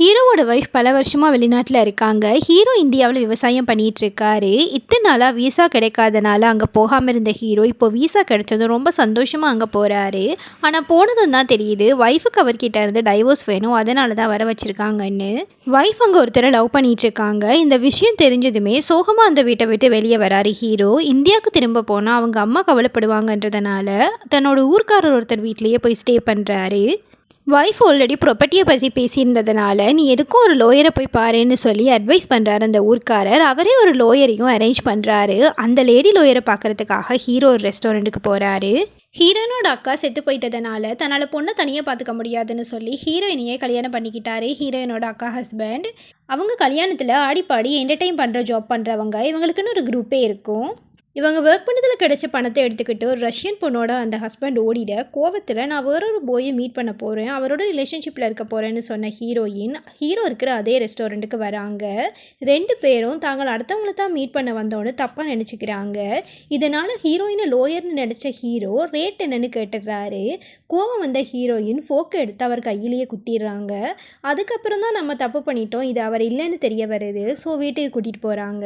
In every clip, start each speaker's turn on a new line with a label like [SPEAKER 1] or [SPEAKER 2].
[SPEAKER 1] ஹீரோவோட ஒய்ஃப் பல வருஷமாக வெளிநாட்டில் இருக்காங்க. ஹீரோ இந்தியாவில் விவசாயம் பண்ணிகிட்ருக்காரு இத்தனை நாளாக வீசா கிடைக்காதனால அங்கே போகாமல் இருந்த ஹீரோ இப்போ வீசா கிடைச்சதும் ரொம்ப சந்தோஷமாக அங்கே போகிறாரு ஆனால் போனதும் தான் தெரியுது. ஒய்ஃபுக்கு அவர்கிட்ட இருந்து டைவோர்ஸ் வேணும். அதனால தான் வர வச்சுருக்காங்கன்னு. ஒய்ஃப் அங்கே ஒருத்தரை லவ் பண்ணிகிட்ருக்காங்க இந்த விஷயம் தெரிஞ்சதுமே சோகமாக அந்த வீட்டை விட்டு வெளியே வராரு ஹீரோ இந்தியாவுக்கு திரும்ப போனால் அவங்க அம்மா கவலைப்படுவாங்கன்றதுனால தன்னோட ஊர்க்காரர் ஒருத்தர் வீட்லேயே போய் ஸ்டே பண்ணுறாரு ஒய்ஃப் ஆல்ரெடி ப்ராப்பர்ட்டியை பற்றி பேசியிருந்ததுனால நீ எதுக்கும் ஒரு லோயரை போய் பாருன்னு சொல்லி அட்வைஸ் பண்ணுறாரு அந்த ஊர்க்காரர். அவரே ஒரு லோயரையும் அரேஞ்ச் பண்ணுறாரு அந்த லேடி லோயரை பார்க்குறதுக்காக ஹீரோ ஒரு ரெஸ்டாரண்ட்டுக்கு போகிறாரு ஹீரோனோட அக்கா செத்து போயிட்டதுனால தன்னால் பொண்ணை தனியாக பார்த்துக்க முடியாதுன்னு சொல்லி ஹீரோயினையே கல்யாணம் பண்ணிக்கிட்டாரு ஹீரோயினோட அக்கா ஹஸ்பண்ட் அவங்க கல்யாணத்தில் ஆடிப்பாடி என்டர்டைன் பண்ணுற ஜாப் பண்ணுறவங்க இவங்களுக்குன்னு ஒரு குரூப்பே இருக்கும். இவங்க ஒர்க் பண்ணதில் கிடைச்ச பணத்தை எடுத்துக்கிட்டு ஒரு ரஷ்யன் பொண்ணோட அந்த ஹஸ்பண்ட் ஓடிட கோவத்தில் நான் வேறொரு போயை மீட் பண்ண போகிறேன் அவரோட ரிலேஷன்ஷிப்பில் இருக்க போகிறேன்னு சொன்ன ஹீரோயின் ஹீரோ இருக்கிற அதே ரெஸ்டாரண்ட்டுக்கு வராங்க. ரெண்டு பேரும் தாங்கள் அடுத்தவங்கள தான் மீட் பண்ண வந்தோன்னு தப்பாக நினச்சிக்கிறாங்க. இதனால் ஹீரோயினை லோயர்னு நினச்ச ஹீரோ ரேட் என்னன்னு கேட்டுடுறாரு கோவம் வந்த ஹீரோயின் ஃபோக்கை எடுத்து அவர் கையிலேயே குத்திடுறாங்க. அதுக்கப்புறம் தான் நம்ம தப்பு பண்ணிட்டோம் இது அவர் இல்லைன்னு தெரிய வருது. ஸோ வீட்டுக்கு கூட்டிகிட்டு போகிறாங்க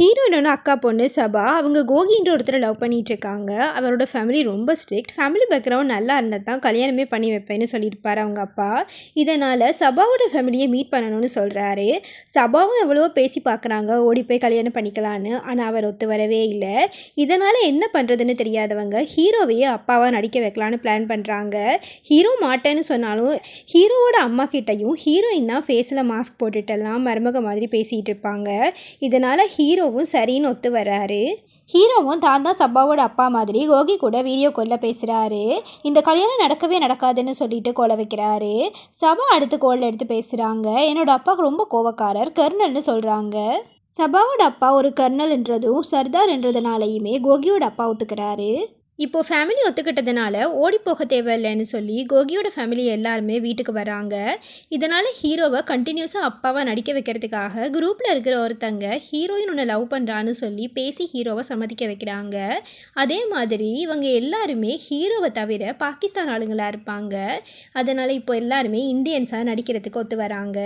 [SPEAKER 1] ஹீரோயினோட அக்கா பொண்ணு சபா. அவங்க கோகின்ற ஒருத்தரை லவ் பண்ணிட்டு இருக்காங்க அவரோட ஃபேமிலி ரொம்ப ஸ்ட்ரிக்ட் ஃபேமிலி பேக்ரவுண்ட் நல்லா இருந்தால் தான் கல்யாணமே பண்ணி வைப்பேன்னு சொல்லியிருப்பார் அவங்க அப்பா. இதனால் சபாவோட ஃபேமிலியை மீட் பண்ணணும்னு சொல்கிறாரு சபாவும் எவ்வளவோ பேசி பார்க்குறாங்க. ஓடி போய் கல்யாணம் பண்ணிக்கலான்னு ஆனால் அவர் ஒத்து வரவே இல்லை. இதனால் என்ன பண்ணுறதுன்னு தெரியாதவங்க ஹீரோவையே அப்பாவாக நடிக்க வைக்கலான்னு பிளான் பண்ணுறாங்க ஹீரோ மாட்டேன்னு சொன்னாலும் ஹீரோவோட அம்மா கிட்டேயும் ஹீரோயின் தான் ஃபேஸில் மாஸ்க் போட்டுட்டெல்லாம் மருமக மாதிரி பேசிகிட்டு இருப்பாங்க. இதனால் ஹீரோ ஹீரோவும் சரின்னு ஒத்து வர்றாரு ஹீரோவும் தான் தான் சப்பாவோட அப்பா மாதிரி கோகி கூட வீடியோ கோலில் பேசுகிறாரு இந்த கல்யாணம் நடக்கவே நடக்காதுன்னு சொல்லிட்டு கோல வைக்கிறாரு. சபா அடுத்து கோலில் எடுத்து பேசுகிறாங்க என்னோட அப்பா ரொம்ப கோவக்காரர் கர்னல்னு சொல்கிறாங்க சபாவோட அப்பா ஒரு கர்னல்ன்றதும் சர்தார் என்றதுனாலையுமே கோகியோட அப்பா ஒத்துக்கிறாரு. இப்போ ஃபேமிலி ஒத்துக்கிட்டதுனால ஓடி போக தேவையில்லைன்னு சொல்லி கோகியோட ஃபேமிலி எல்லாருமே வீட்டுக்கு வராங்க. இதனால் ஹீரோவை கண்டினியூஸாக அப்பாவாக நடிக்க வைக்கிறதுக்காக குரூப்பில் இருக்கிற ஒருத்தங்க ஹீரோயின் ஒன்று லவ் பண்ணுறான்னு சொல்லி பேசி ஹீரோவை சம்மதிக்க வைக்கிறாங்க. அதே மாதிரி இவங்க எல்லாருமே ஹீரோவை தவிர பாகிஸ்தான் ஆளுங்களாக இருப்பாங்க. அதனால் இப்போ எல்லாருமே இந்தியன்ஸாக நடிக்கிறதுக்கு ஒத்து வராங்க.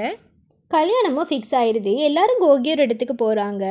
[SPEAKER 1] கல்யாணமும் ஃபிக்ஸ் ஆயிடுது எல்லாரும் கோகியோட இடத்துக்கு போகிறாங்க